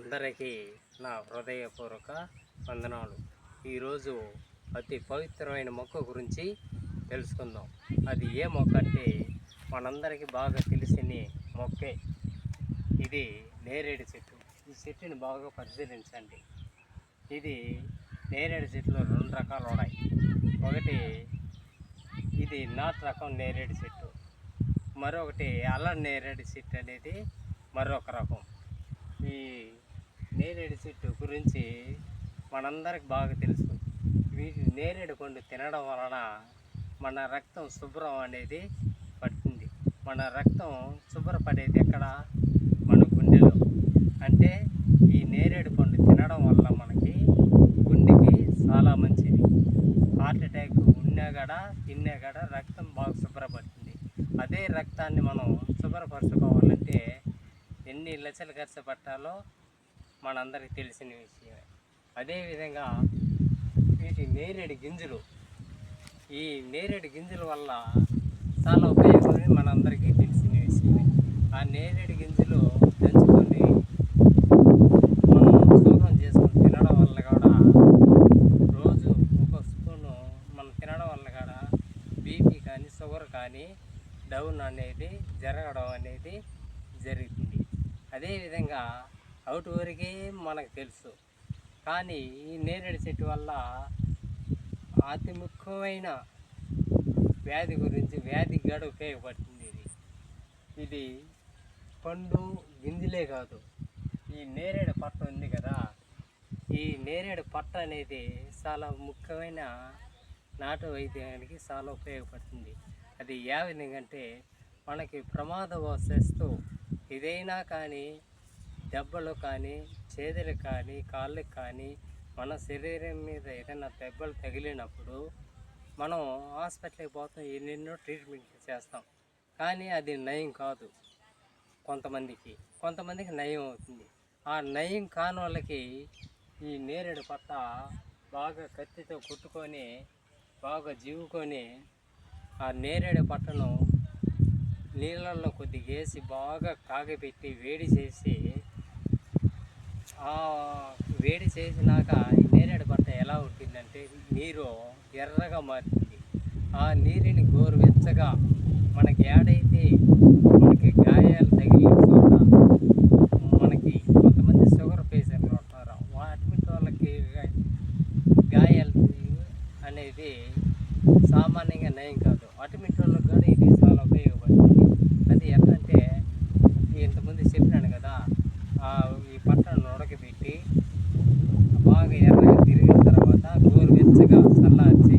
అందరికీ నా హృదయపూర్వక వందనాలు. ఈరోజు అతి పవిత్రమైన మొక్క గురించి తెలుసుకుందాం. అది ఏ మొక్క అంటే మనందరికీ బాగా తెలిసిన మొక్కే. ఇది నేరేడు చెట్టు. ఈ చెట్టుని బాగా పరిశీలించండి. ఇది నేరేడు చెట్లు రెండు రకాలు ఉన్నాయి. ఒకటి ఇది నాటు రకం నేరేడు చెట్టు. మరొకటి అల్ల నేరేడు చెట్టు అనేది మరొక రకం. ఈ నేరేడు చెట్టు గురించి మనందరికి బాగా తెలుసు. వీటి నేరేడు పండు తినడం వలన మన రక్తం శుభ్రం అనేది పడుతుంది. మన రక్తం శుభ్రపడేది ఎక్కడ? మన గుండెలో. అంటే ఈ నేరేడు పండు తినడం వల్ల మనకి గుండెకి చాలా మంచిది. హార్ట్ అటాక్ ఉన్నా కూడా తిన్నా కూడా రక్తం బాగా శుభ్రపడుతుంది. అదే రక్తాన్ని మనం శుభ్రపరచుకోవాలంటే ఎన్ని లచ్చలు ఖర్చు పట్టాలో మనందరికీ తెలిసిన విషయమే. అదేవిధంగా వీటి నేరేడు గింజలు ఈ నేరేడు గింజల వల్ల చాలా ఉపయోగమని మనందరికీ తెలిసిన విషయమే. ఆ నేరేడు గింజలు దంచుకొని మనం శుభ్రం చేసుకొని తినడం వల్ల కూడా రోజు ఒక స్పూను మనం తినడం వల్ల కూడా బీపీ కానీ షుగర్ కానీ డౌన్ అనేది జరగడం అనేది జరుగుతుంది. అదేవిధంగా అవుట్ వరకే మనకు తెలుసు. కానీ ఈ నేరేడు చెట్టు వల్ల అతి ముఖ్యమైన వ్యాధి గురించి వ్యాధి గడ ఉపయోగపడుతుంది ఇది. ఇది పండు గింజలే కాదు. ఈ నేరేడు పట్ట ఉంది కదా. ఈ నేరేడు పట్ట అనేది చాలా ముఖ్యమైన నాటు వైద్యానికి చాలా ఉపయోగపడుతుంది. అది ఏ విధంగా అంటే మనకి ప్రమాదవశస్తు ఏదైనా కానీ దెబ్బలు కానీ చేతులు కానీ కాళ్ళకి కానీ మన శరీరం మీద ఏదైనా దెబ్బలు తగిలినప్పుడు మనం హాస్పిటల్కి పోతాం ఎన్నెన్నో ట్రీట్మెంట్ చేస్తాం. కానీ అది నయం కాదు కొంతమందికి. కొంతమందికి నయం అవుతుంది. ఆ నయం కాని వాళ్ళకి ఈ నేరేడు పట్ట బాగా కత్తితో కొట్టుకొని బాగా జీవుకొని ఆ నేరేడు పట్టను నీళ్ళల్లో కొద్దిగా వేసి బాగా కాగబెట్టి వేడి చేసి ఆ వేడి చేసినాక ఈ నేరేడు పంట ఎలా ఉంటుందంటే నీరు ఎర్రగా మారుతుంది. ఆ నీరుని గోరువెచ్చగా మనకి ఏడైతే మనకి గాయాలు తగిలిన చోట మనకి కొంతమంది షుగర్ పేషెంట్లు ఉంటారు. అటువంటి వాళ్ళకి గాయాలు అనేది సామాన్యంగా నయం కాదు. అటువంటి వాళ్ళకి కూడా ఇది చాలా ఉపయోగపడుతుంది. అది ఎట్లంటే ఇంతకుముందు చెప్పినాను కదా ఆ ఈ పట్టణం ఉడకబెట్టి బాగా ఎర్రగా తిరిగిన తర్వాత గోరువెచ్చగా చల్లార్చి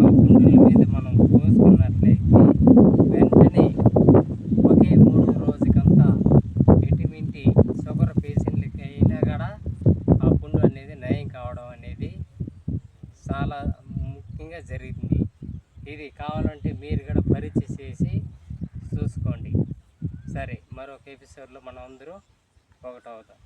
ఆ గుండెల మీద మనం పోసుకున్నట్లయితే వెంటనే ఒకే మూడు రోజుకంతా ఎటువంటి షుగర్ పేషెంట్లకి అయినా కూడా ఆ పుండు అనేది నయం కావడం అనేది చాలా ముఖ్యంగా జరిగింది ఇది కావాలంటే మీరు కూడా పరిచయం చేసి చూసుకోండి. సరే మరొక ఎపిసోడ్లో మనం అందరూ ఒకటవుతాం.